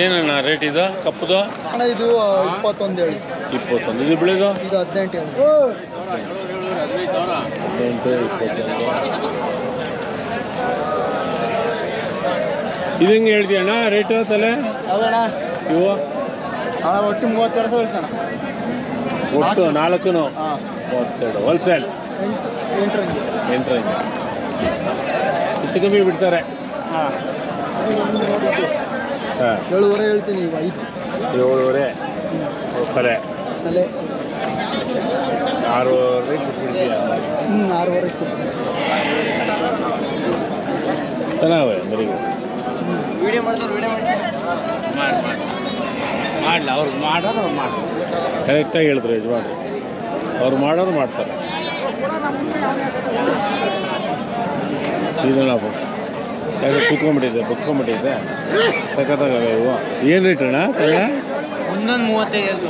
ಏನಣ್ಣ ರೇಟ್ ಇದು? ಕಪ್ಪುದು? ಅಣ್ಣ ಇದು ಇಪ್ಪತ್ತೊಂದು ಹೇಳಿ. ಇಪ್ಪತ್ತೊಂದು. ಇದು ಬೆಳೆದು ಇದು ಹದಿನೆಂಟು ಹೇಳಿ. ಹದಿನೆಂಟು ಇಪ್ಪತ್ತೊಂದು. ಇದು ಹೆಂಗೆ ಹೇಳ್ತೀಯಣ್ಣ ರೇಟು ತಲೆ? ಹೌದಣ್ಣ. ಇವು? ಒಟ್ಟು ಮೂವತ್ತೆರಡು ಸಾವಿರ ಹೇಳ್ತಾನೆ ಒಟ್ಟು ನಾಲ್ಕು. ಹಾಂ. ಮೂವತ್ತೆರಡು. ಹೋಲ್ಸೇಲ್ ಎಂಟು ಎಂಟರಂಗೆ ಎಂಟರಂಗೆ ಹೆಚ್ಚು ಕಮ್ಮಿ ಬಿಡ್ತಾರೆ. ಹಾಂ. ಏಳುವರೆ ಹೇಳ್ತೀನಿ ಈಗ ಐದು. ಏಳುವರೆ ತಲೆ. ತಲೆ. ಆರೂವರೆ ಹ್ಞೂ ಆರೂವರೆ ಇತ್ತು. ಚೆನ್ನಾಗವೆ ಬರೀ ವಿಡಿಯೋ ಮಾಡ್ತಾರೆ ವಿಡಿಯೋ ಮಾಡಿ ಮಾಡಲಿ ಅವ್ರು ಮಾಡೋರು ಅವ್ರು ಮಾಡ್ತಾರೆ ಕರೆಕ್ಟಾಗಿ ಹೇಳಿದ್ರು ಯಜಮಾನ್ರು. ಅವ್ರು ಮಾಡೋರು ಮಾಡ್ತಾರೆ. ಇದನ್ನಪ್ಪ ಯಾಕೆ ಕುತ್ಕೊಂಡ್ಬಿಟ್ಟಿದೆ ಬುಕ್ಕೊಂಬಿಟ್ಟಿದೆ ಸಖತ್ತಾಗವೆ ಇವು. ಏನು ರೇಟ್ ಅಣ್ಣ? ತಲೆ ಒಂದೊಂದು ಮೂವತ್ತೈದು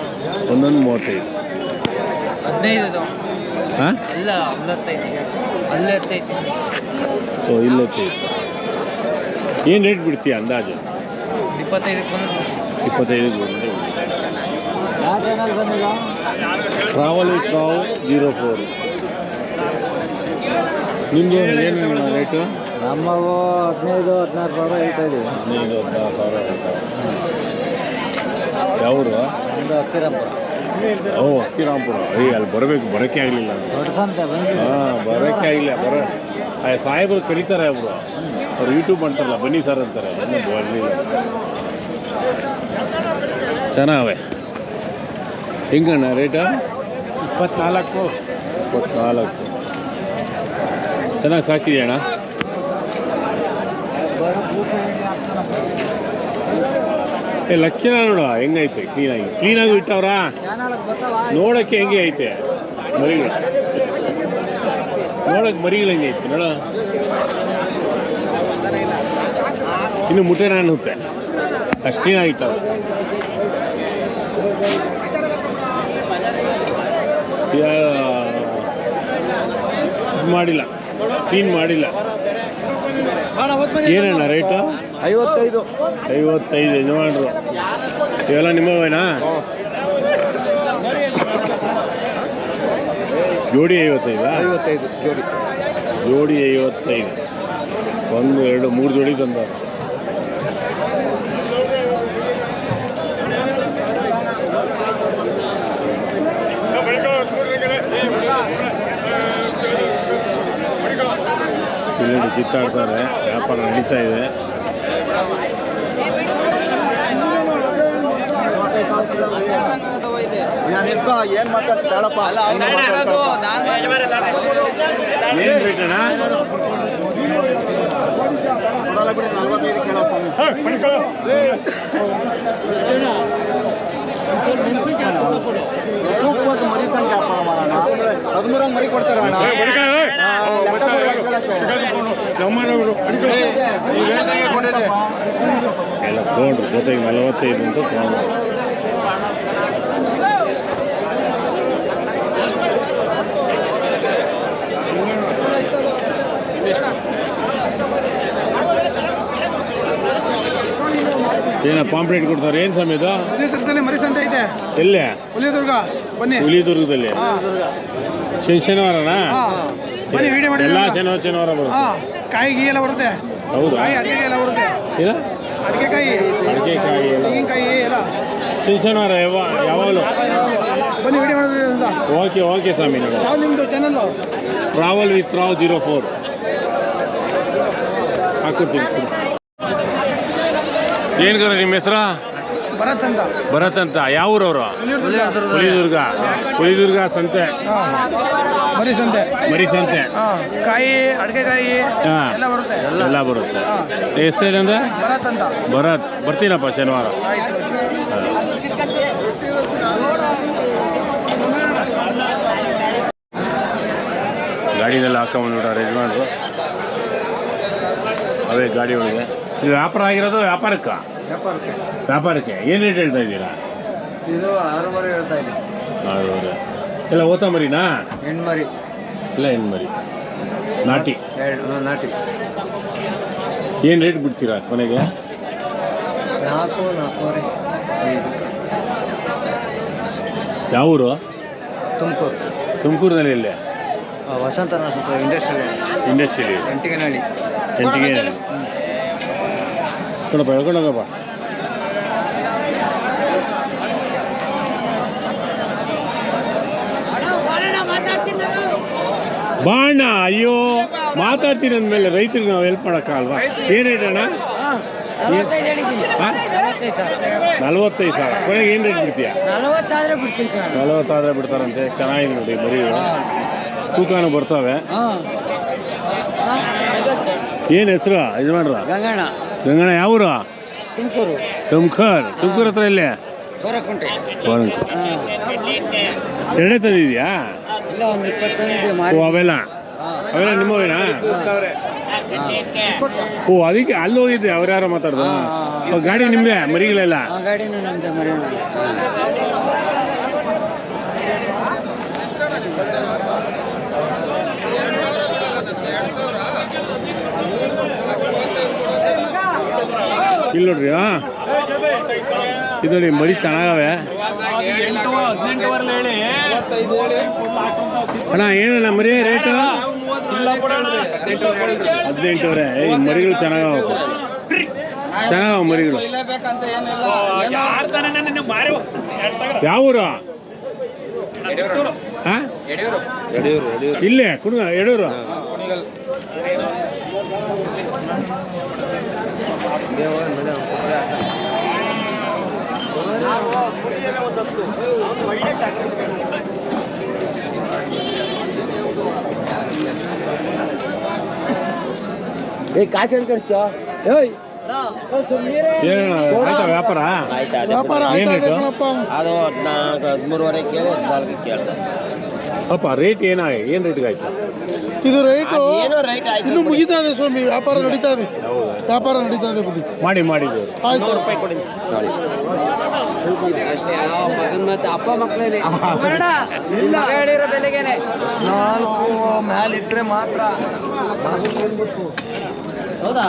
ಒಂದೊಂದು ಮೂವತ್ತೈದು. ಹದಿನೈದು ಹಾಂ? ಅಲ್ಲ ಅಲ್ಲತ್ತೈದು. ಅಲ್ಲತ್ತೈದು. ಸೊ ಇಲ್ಲತ್ತೈದು. ಏನು ರೇಟ್ ಬಿಡ್ತೀಯ ಅಂದಾಜು? ಇಪ್ಪತ್ತೈದಕ್ಕೆ ಬಂದ್ರೆ ಇಪ್ಪತ್ತೈದು ಯಾವ ಚಾನಲ್ ಬಂದಿಲ್ಲ? ಟ್ರಾವಲ್ ವಿತ್ ಟ್ರಾವ್ ಜೀರೋ ಫೋರ್ ನಿಮ್ಮದು ಏನು ರೇಟು ನಮ್ಮವು ಹದಿನೈದು ಹದಿನಾರು ಸಾವಿರ ಹೇಳ್ತಾ ಇದ್ದೀವಿ ಹದಿನೈದು ಹದಿನಾರು ಸಾವಿರ ಯಾವರು? ಒಂದು ಅಕ್ಕಿರಂಪುರ ಓ ಅಕ್ಕಿರಾಂಪುರ ಅಯ್ಯ ಅಲ್ಲಿ ಬರಬೇಕು ಬರೋಕೆ ಆಗಲಿಲ್ಲ ದೊಡ್ಡ ಸಂತೆ ಹಾಂ ಬರೋಕೆ ಆಗಿಲ್ಲ ಬರ. ಸಾಹೇಬರು ಕರೀತಾರೆ ಅವರು. ಅವ್ರು ಯೂಟ್ಯೂಬ್ ಮಾಡ್ತಾರಲ್ಲ ಬನ್ನಿ ಸರ್ ಅಂತಾರೆ. ಬರಲಿಲ್ಲ ಚೆನ್ನಾವೆ. ಹೆಂಗಣ್ಣ ರೇಟ? ಇಪ್ಪತ್ನಾಲ್ಕು. ಇಪ್ಪತ್ನಾಲ್ಕು. ಚೆನ್ನಾಗಿ ಸಾಕಿದೆಯಣ್ಣ ಬರೋ ಬೂಸ ಹೆಂಗೆ ಹಾಕ್ತಾನಪ್ಪ ಏ, ಲಕ್ಷಣ ನೋಡ, ಹೆಂಗೈತೆ? ಕ್ಲೀನಾಗಿ ಕ್ಲೀನಾಗಿ ಇಟ್ಟವ್ರಾ? ನೋಡಕ್ಕೆ ನೋಡೋಕ್ಕೆ ಹೆಂಗೆ ಐತೆ? ಮರಿಗಳು. ನೋಡೋಕೆ ಮರಿಗಳು ಹೆಂಗೆ ಐತೆ? ನೋಡ. ಇನ್ನು ಮುಟ್ಟೆ ಅನ್ನುತ್ತೆ ಅಷ್ಟು ಕ್ಲೀನಾಗಿ ಇಟ್ಟವ್ರು. ಮಾಡಿಲ್ಲ. ಕ್ಲೀನ್ ಮಾಡಿಲ್ಲ. ಏನಣ್ಣ ರೇಟು ಐವತ್ತೈದು. ಐವತ್ತೈದು ಯಜಮಾನ್ರು. ಇವೆಲ್ಲ ನಿಮ್ಮವೇನಾ? ಜೋಡಿ ಐವತ್ತೈದಾ? ಐವತ್ತೈದು ಜೋಡಿ. ಜೋಡಿ ಐವತ್ತೈದು. ಒಂದು ಎರಡು ಮೂರು ಜೋಡಿ ತಂದವರು. ಇಲ್ಲಿ ಕಿತ್ತಾಡ್ತಾರೆ ವ್ಯಾಪಾರ ನಡೀತಾ ಇದೆ ಏನು ಮಾತಾಡ್ತಾಳಪ್ಪ ಅಲ್ಲ ಅವ್ರು ಮಾಡೋದು ನಾನು ಏನು ರೇಟ್ ಅಣ್ಣ ಹದಿಮೂರಂಗ್ ಮರಿ ಕೊಡ್ತಾರ ಅಣ್ಣ ಎಲ್ಲ ತೊಗೊಂಡ್ರು ಜೊತೆಗೆ ನಲವತ್ತೈದು ಅಂತ ತೊಗೊಂಡ್ರು ಏನ ಪಾಂಪ್ಲೇಟ್ ಕೊಡ್ತಾರೆ? ಏನು ಸಮೇತ ಹುಲಿದುರ್ಗದಲ್ಲಿ ಮರಿ ಸಂತೆ ಐತೆ ಎಲ್ಲೇ? ಹುಲಿದುರ್ಗ ಬನ್ನಿ. ಹುಲಿದುರ್ಗದಲ್ಲಿ? ಶನಿ ಶನಿವಾರನಾ? ಬನ್ನಿ ವಿಡಿಯೋ ಮಾಡಿ ಎಲ್ಲ ಶನಿವಾರ ಶನಿವಾರ ಬರುತ್ತೆ. ಹಾ ಕಾಯಿ ಗೀ ಎಲ್ಲ ಬರುತ್ತೆ. ಹೌದಾ? ಕಾಯಿ ಅಡಿಗೆ ಎಲ್ಲ ಬರುತ್ತೆ. ತೆಂಗಿನಕಾಯಿ ಎಲ್ಲ. ಶನಿ ಶನಿವಾರ ಯಾವ ಯಾವಾಗಲೂ ಬನ್ನಿ ವಿಡಿಯೋ ಮಾಡಿದ್ರಿ ಅಂತ ಓಕೆ ಓಕೆ ಸ್ವಾಮಿ ನಗರ ಯಾವ್ದು ನಿಮ್ಮದು channel travel with Rao zero four. ಹಾಕೊಡ್ತೀನಿ ಏನು ಕರ ನಿಮ್ಮ ಹೆಸರು? ಭರತ್ ಅಂತ ಯಾವ ಊರವರು ಹುಲಿದುರ್ಗ ಹುಲಿದುರ್ಗ ಸಂತೆ. ಮರಿ ಸಂತೆ. ಮರಿ ಸಂತೆ. ಹಾ. ಕಾಯಿ ಅಡಿಗೆಕಾಯಿ ಹಾ. ಎಲ್ಲ ಬರುತ್ತೆ. ಎಲ್ಲ ಬರುತ್ತೆ. ಹಾ. ಹೆಸರೇನಂದ ಭರತ್ ಅಂತ ಭರತ್. ಬರ್ತೀನಪ್ಪ ಶನಿವಾರ. ಗಾಡಿನೆಲ್ಲ ಹಾಕೊಂಡು ಹಾಕೊಂಬಂದ್ಬಿಟ್ಟಾರೆ ಯಜಮಾನ್ರು. ಅವೇ ಗಾಡಿ ಒಳಗೆ ವ್ಯಾಪಾರ ಆಗಿರೋದು ವ್ಯಾಪಾರಕ್ಕ? ವ್ಯಾಪಾರಕ್ಕೆ. ವ್ಯಾಪಾರಕ್ಕೆ. ಏನು ರೇಟ್ ಹೇಳ್ತಾ ಇದ್ದೀರಾ? ಇದು ಆರೂವರೆ ಹೇಳ್ತಾ ಇದ್ದೀನಿ. ಇಲ್ಲ ಎಲ್ಲ ಓತ ಮರಿನಾ ಹೆಣ್ಮರಿ. ಇಲ್ಲ ಹೆಣ್ಮರಿ. ನಾಟಿ. ಎರಡು ನಾಟಿ. ಏನು ರೇಟ್ ಬಿಡ್ತೀರಾ ಕೊನೆಗೆ? ನಾಲ್ಕು ನಾಲ್ಕೂವರೆ. ಐದು. ಯಾವ ಊರು? ತುಮಕೂರು. ತುಮಕೂರಿನಲ್ಲಿ ಇಲ್ಲೇ ವಸಂತ ಇಂಡಸ್ಟ್ರಿಯಲ್ ಇಂಡಸ್ಟ್ರಿಯಲ್ ಎಂಟಿಗೆನಹಳ್ಳಿ ಎಂಟಿಗನಹಳ್ಳಿ ಎಂಟಿಗೆ ಕಣಪ್ಪ ಹೇಳ್ಕೊಂಡೋಗಪ್ಪ ಬಾಣ ಅಯ್ಯೋ ಮಾತಾಡ್ತೀನಿ ಅಂದ್ಮೇಲೆ ರೈತರಿಗೆ ನಾವು ಹೆಲ್ಪ್ ಮಾಡೋಕ್ಕಲ್ವಾ ಏನು ರೇಟ್ ಅಣ್ಣ? ನಲವತ್ತೈದು? ಸಾವಿರ. ಕೊನೆಗೆ ಏನು ರೇಟ್ ಬಿಡ್ತೀಯ? ನಲವತ್ತಾದ್ರೆ ಬಿಡ್ತಾರಂತೆ. ಚೆನ್ನಾಗಿದೆ ನೋಡಿ ಬರೀ ತೂಕನೂ ಬರ್ತವೆ. ಏನು ಹೆಸರು? ಯಜಮಾನ್ರ? ಗಂಗಣ್ಣ. ಗಂಗಣ್ಣ ಯಾವ ಊರು ತುಮಕೂರು. ತುಮ್ಕರ್ ತುಮ್ಕೂರ್ ಹತ್ರ ಇಲ್ಲೇ ಬರಕುಂಟೆ. ಎರಡೇ ತಂದಿದ್ಯಾ ಇಲ್ಲ ಒಂದು ಇಪ್ಪತ್ತೈದು ಓ ಮಾರಿ ಅವೆಲ್ಲ? ಅವೆಲ್ಲ ನಿಮ್ಮವೇನಾ? ಓ ಅದಕ್ಕೆ ಅಲ್ಲಿ ಹೋಗಿದ್ದೆ ಅವ್ರು ಯಾರೋ ಮಾತಾಡ್ದು ಓ, ಗಾಡಿ ನಿಮ್ಮದೇ ಮರಿಗಳೆಲ್ಲ? ಗಾಡಿನೂ ನಮ್ಮದೇ ಮರಿಯೋಣ ಇಲ್ಲಿ ನೋಡ್ರಿ ಹಾ. ಇದು ನೋಡಿ ಮರಿ ಚೆನ್ನಾಗವೆ. ಅಣ್ಣ ಏನಣ್ಣ ಮರಿ ರೇಟು ಹದಿನೆಂಟುವರೆ. ಈ ಮರಿಗಳು ಚೆನ್ನಾಗವ. ಚೆನ್ನಾಗವ ಮರಿಗಳು. ಯಾವೂರು ಹಾ? ಇಲ್ಲೇ ಕುಣ ಯಡೂರು ಏ ಕಾಸು ಹೇಳ್ಕಳಿಸ್ತು ಏಯ್! ಏನಣ್ಣ ಆಯ್ತಾ ವ್ಯಾಪಾರ? ವ್ಯಾಪಾರ ಅದು ಹದಿನಾಲ್ಕು ಹದಿಮೂರುವರೆ ಕೇಳಿ ಹದಿನಾಲ್ಕು ಕೇಳ್ದೆ. ಅಪ್ಪ ರೇಟ್ ಏನ ಏನ್ ರೇಟ್ಗೆ ಆಯ್ತು? ಇದು ರೇಟ್ ಏನೋ ರೈಟ್ ಆಯ್ತು ಇನ್ನು ಮುಗಿತಾ ಇದೆ ಸ್ವಾಮಿ ವ್ಯಾಪಾರ ನಡೀತಾ ಇದೆ. ಹೌದಾ? ವ್ಯಾಪಾರ ನಡೀತಾ ಇದೆ ಬುದ್ಧಿ ಮಾಡಿ ಮಾಡಿದ್ದು ಆಯ್ತು. ರೂಪಾಯಿ ಕೊಡಿ. ಅಷ್ಟೇ ಮಗನ ಮತ್ತೆ ಅಪ್ಪ ಮಕ್ಕಳಲ್ಲಿ ಮಗ ಹೇಳಿರೋ ಬೆಲೆಗೇನೆ. ನಾಲ್ಕು ಮಾತ್ರ. ಹೌದಾ?